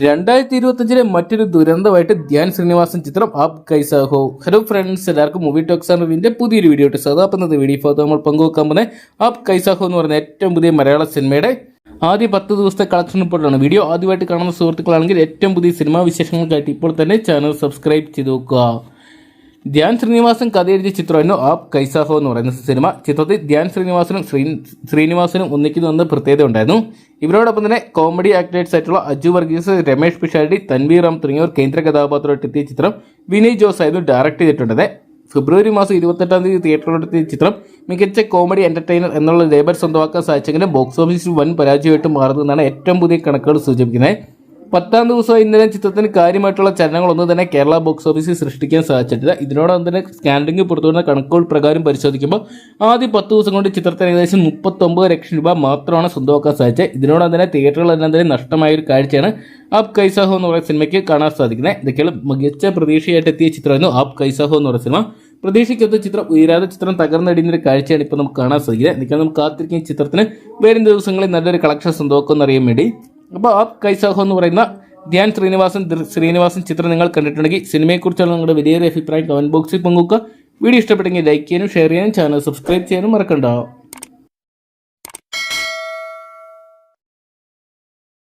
രണ്ടായിരത്തി ഇരുപത്തഞ്ചിലെ മറ്റൊരു ദുരന്തമായിട്ട് ധ്യാൻ ശ്രീനിവാസൻ ചിത്രം ആപ് കൈസാഹോ ഹലോ ഫ്രണ്ട്സ് എല്ലാവർക്കും മൂവി ടോക്സ് റിവ്യൂവിന്റെ പുതിയൊരു വീഡിയോ ഇട്ട് സദാപ്പുന്നത് വീഡിയോ ഫോട്ടോ നമ്മൾ പങ്കുവെക്കാൻ പോകുന്നത് ആപ് കൈസാഹോ എന്ന് പറയുന്ന ഏറ്റവും പുതിയ മലയാള സിനിമയുടെ ആദ്യ പത്ത് ദിവസത്തെ കളക്ഷൻ റിപ്പോർട്ടാണ് വീഡിയോ ആദ്യമായിട്ട് കാണുന്ന സുഹൃത്തുക്കളാണെങ്കിൽ ഏറ്റവും പുതിയ സിനിമാ വിശേഷങ്ങൾക്കായിട്ട് ഇപ്പോൾ തന്നെ ചാനൽ സബ്സ്ക്രൈബ് ചെയ്ത് നോക്കുക. ധ്യാൻ ശ്രീനിവാസൻ കഥ എഴുതിയ ചിത്രമായിരുന്നു ആപ് കൈസാഹോ എന്ന് പറയുന്ന സിനിമ. ചിത്രത്തിൽ ധ്യാൻ ശ്രീനിവാസനും ശ്രീ ശ്രീനിവാസനും ഒന്നിക്കുന്നുവെന്ന് പ്രത്യേകത ഉണ്ടായിരുന്നു. ഇവരോടൊപ്പം തന്നെ കോമഡി ആക്ടേഴ്സ് ആയിട്ടുള്ള അജു വർഗീസ് രമേഷ് പിഷാരടി തൻവീർ റാം തുടങ്ങിയവർ കേന്ദ്ര കഥാപാത്രമായിട്ട് എത്തിയ ചിത്രം വിനയ് ജോസ് ആയിരുന്നു ഡയറക്ട് ചെയ്തിട്ടുണ്ടത് ഫെബ്രുവരി മാസം ഇരുപത്തെട്ടാം തീയതി തിയേറ്ററിലെത്തിയ ചിത്രം മികച്ച കോമഡി എന്റർടൈനർ എന്നുള്ള ലേബർ സ്വന്തമാക്കാൻ സാധിച്ചെങ്കിലും ബോക്സ് ഓഫീസിൽ വൻ പരാജയമായിട്ട് മാറുന്നതെന്നാണ് ഏറ്റവും പുതിയ കണക്കുകൾ സൂചിപ്പിക്കുന്നത്. പത്താം ദിവസം ഇന്നലെ ചിത്രത്തിന് കാര്യമായിട്ടുള്ള ചലനങ്ങളൊന്നും തന്നെ കേരള ബോക്സ് ഓഫീസിൽ സൃഷ്ടിക്കാൻ സാധിച്ചിട്ടില്ല. ഇതിനോടൊപ്പം തന്നെ സ്കാൻഡിംഗ് പുറത്തുവരുന്ന കണക്കുകൾ പ്രകാരം പരിശോധിക്കുമ്പോൾ ആദ്യ പത്ത് ദിവസം കൊണ്ട് ചിത്രത്തിന് ഏകദേശം മുപ്പത്തൊമ്പത് ലക്ഷം രൂപ മാത്രമാണ് സ്വന്തമാക്കാൻ സാധിച്ചത്. ഇതിനോടൊപ്പം തന്നെ തിയേറ്ററുകളെല്ലാം തന്നെ നഷ്ടമായ ഒരു കാഴ്ചയാണ് ആപ് കൈസാഹോ എന്ന് പറയുന്ന സിനിമയ്ക്ക് കാണാൻ സാധിക്കുന്നത്. ഇതൊക്കെയാണ് മികച്ച പ്രതീക്ഷയായിട്ട് എത്തിയ ചിത്രമായിരുന്നു ആപ് കൈസാഹോ എന്ന് പറയുന്ന സിനിമ. പ്രതീക്ഷയ്ക്കൊത്ത ചിത്രം ഉയരാതെ ചിത്രം തകർന്നടിയുന്ന ഒരു കാഴ്ചയാണ് ഇപ്പോൾ നമുക്ക് കാണാൻ സാധിക്കുന്നത്. നിൽക്കാൻ നമുക്ക് കാത്തിരിക്കുന്ന ചിത്രത്തിന് വരും ദിവസങ്ങളിൽ നല്ലൊരു കളക്ഷൻ സ്വന്തമാക്കുമെന്ന് അറിയാൻ വേണ്ടി അപ്പോൾ ആ കൈസാഹോ എന്ന് പറയുന്ന ധ്യാൻ ശ്രീനിവാസൻ ശ്രീനിവാസൻ ചിത്രം നിങ്ങൾ കണ്ടിട്ടുണ്ടെങ്കിൽ സിനിമയെക്കുറിച്ചുള്ള നിങ്ങളുടെ വലിയൊരു അഭിപ്രായം കമന്റ് ബോക്സിൽ പങ്കുവെക്കുക. വീഡിയോ ഇഷ്ടപ്പെട്ടെങ്കിൽ ലൈക്ക് ചെയ്യാനും ഷെയർ ചെയ്യാനും ചാനൽ സബ്സ്ക്രൈബ് ചെയ്യാനും മറക്കണ്ട.